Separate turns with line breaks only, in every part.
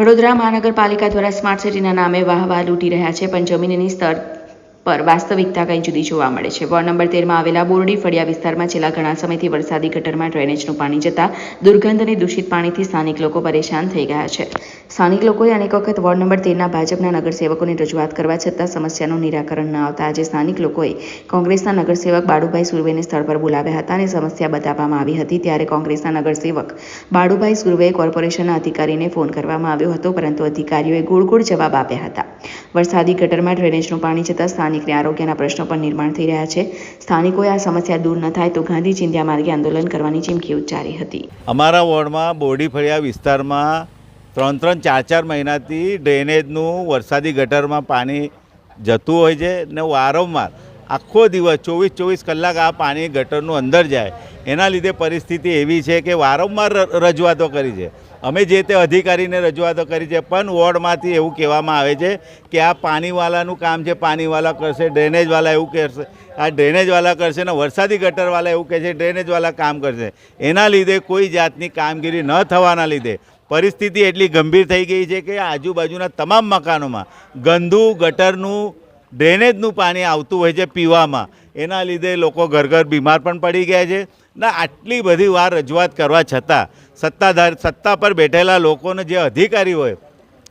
વડોદરા મહાનગરપાલિકા દ્વારા સ્માર્ટ સિટીના નામે વાહ વાહ લૂંટી રહ્યા છે પણ જમીનની સ્તર. પર વાસ્તવિકતા કંઈ જુદી જોવા મળે છે. વોર્ડ નંબર તેરમાં આવેલા બોરડી ફળિયા વિસ્તારમાં છેલ્લા ઘણા સમયથી વરસાદી ગટરમાં ડ્રેનેજનું પાણી જતા દુર્ગંધ અને દૂષિત પાણીથી સ્થાનિક લોકો પરેશાન થઈ ગયા છે. સ્થાનિક લોકોએ અનેક વખત વોર્ડ નંબર તેરના ભાજપના નગરસેવકોને રજૂઆત કરવા છતાં સમસ્યાનું નિરાકરણ ન આવતા આજે સ્થાનિક લોકોએ કોંગ્રેસના નગરસેવક બાળુભાઈ સુરવેને સ્થળ પર બોલાવ્યા હતા અને સમસ્યા બતાવવામાં આવી હતી. ત્યારે કોંગ્રેસના નગરસેવક બાળુભાઈ સુરવેએ કોર્પોરેશનના અધિકારીને ફોન કરવામાં આવ્યો હતો, પરંતુ અધિકારીઓએ ગોળ ગોળ જવાબ આપ્યા હતા. વરસાદી ગટરમાં ડ્રેનેજનું પાણી જતાં સ્થાનિકને આરોગ્યના પ્રશ્નો પણ નિર્માણ થઈ રહ્યા છે. સ્થાનિકોએ આ સમસ્યા દૂર ન થાય તો ગાંધી ચિંધ્યા માર્ગે આંદોલન કરવાની ચીમકી ઉચ્ચારી હતી.
અમારા વોર્ડમાં બોરડી ફળિયા વિસ્તારમાં ત્રણ ત્રણ ચાર ચાર મહિનાથી ડ્રેનેજનું વરસાદી ગટરમાં પાણી જતું હોય છે ને વારંવાર આખો દિવસ ચોવીસ ચોવીસ કલાક આ પાણી ગટરનું અંદર જાય. એના લીધે પરિસ્થિતિ એવી છે કે વારંવાર રજૂઆતો કરી છે. અમે જે તે અધિકારીને રજૂઆતો કરી છે, પણ વોર્ડમાંથી એવું કહેવામાં આવે છે કે આ પાણીવાલાનું કામ છે, પાણીવાલા કરશે, ડ્રેનેજવાલા એવું કહેશે આ ડ્રેનેજવાલા કરશે ને વરસાદી ગટરવાલા એવું કહે છે, ડ્રેનેજવાલા કામ કરશે. એના લીધે કોઈ જાતની કામગીરી ન થવાના લીધે પરિસ્થિતિ એટલી ગંભીર થઈ ગઈ છે કે આજુબાજુના તમામ મકાનોમાં ગંદુ ગટરનું, ડ્રેનેજનું પાણી આવતું હોય છે પીવામાં. એના લીધે લોકો ઘર ઘર બીમાર પણ પડી ગયા છે. ના, આટલી બધી વાર રજૂઆત કરવા છતાં સત્તાધાર સત્તા પર બેઠેલા લોકોને જે અધિકારી હોય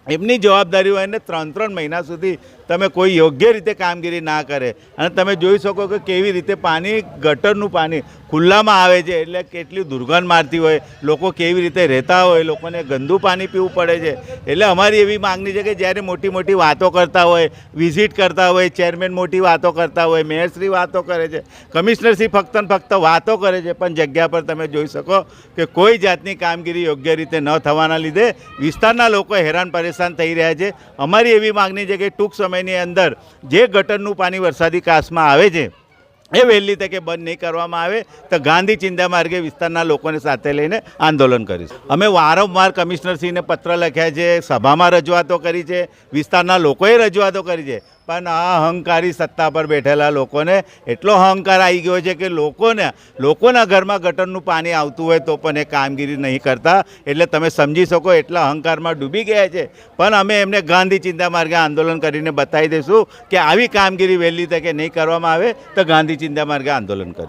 એમની જવાબદારી હોય ને ત્રણ ત્રણ મહિના સુધી તમે કોઈ યોગ્ય રીતે કામગીરી ના કરે. અને તમે જોઈ શકો કે કેવી રીતે પાણી, ગટરનું પાણી ખુલ્લામાં આવે છે, એટલે કેટલી દુર્ગંધ મારતી હોય, લોકો કેવી રીતે રહેતા હોય, લોકોને ગંદુ પાણી પીવું પડે છે. એટલે અમારી એવી માગણી છે કે જ્યારે મોટી મોટી વાતો કરતા હોય, વિઝિટ કરતા હોય, ચેરમેન મોટી વાતો કરતા હોય મેયરશ્રી વાતો કરે છે કમિશનરશ્રી ફક્ત ફક્ત વાતો કરે છે, પણ જગ્યા પર તમે જોઈ શકો કે કોઈ જાતની કામગીરી યોગ્ય રીતે ન થવાના લીધે વિસ્તારના લોકો હેરાન પરેશાન થઈ રહ્યા છે. અમારી એવી માગણી છે કે ટૂંક સમયની અંદર જે ગટરનું પાણી વરસાદી કાસમાં આવે છે, એ વહેલી તકે બંધ નહીં કરવામાં આવે. તો ગાંધી ચિંતા માર્ગે વિસ્તારના લોકોને સાથે લઈને આંદોલન કરીશું. અમે વારંવાર કમિશનરશ્રીને પત્ર લખ્યા છે, સભામાં રજૂઆતો કરી છે, વિસ્તારના લોકોએ રજૂઆતો કરી છે. પણ આ અહંકારી સત્તા પર બેઠેલા લોકોને એટલો અહંકાર આવી ગયો છે કે લોકોને, લોકોના ઘરમાં ગટરનું પાણી આવતું હોય તો પણ એ કામગીરી નહીં કરતા. એટલે તમે સમજી શકો એટલા અહંકારમાં ડૂબી ગયા છે. પણ અમે એમને ગાંધી ચિંતા માર્ગે આંદોલન કરીને બતાવી દઈશું કે આવી કામગીરી વહેલી તકે નહીં કરવામાં આવે તો ગાંધી ચિંતા માર્ગે આંદોલન કરીશું.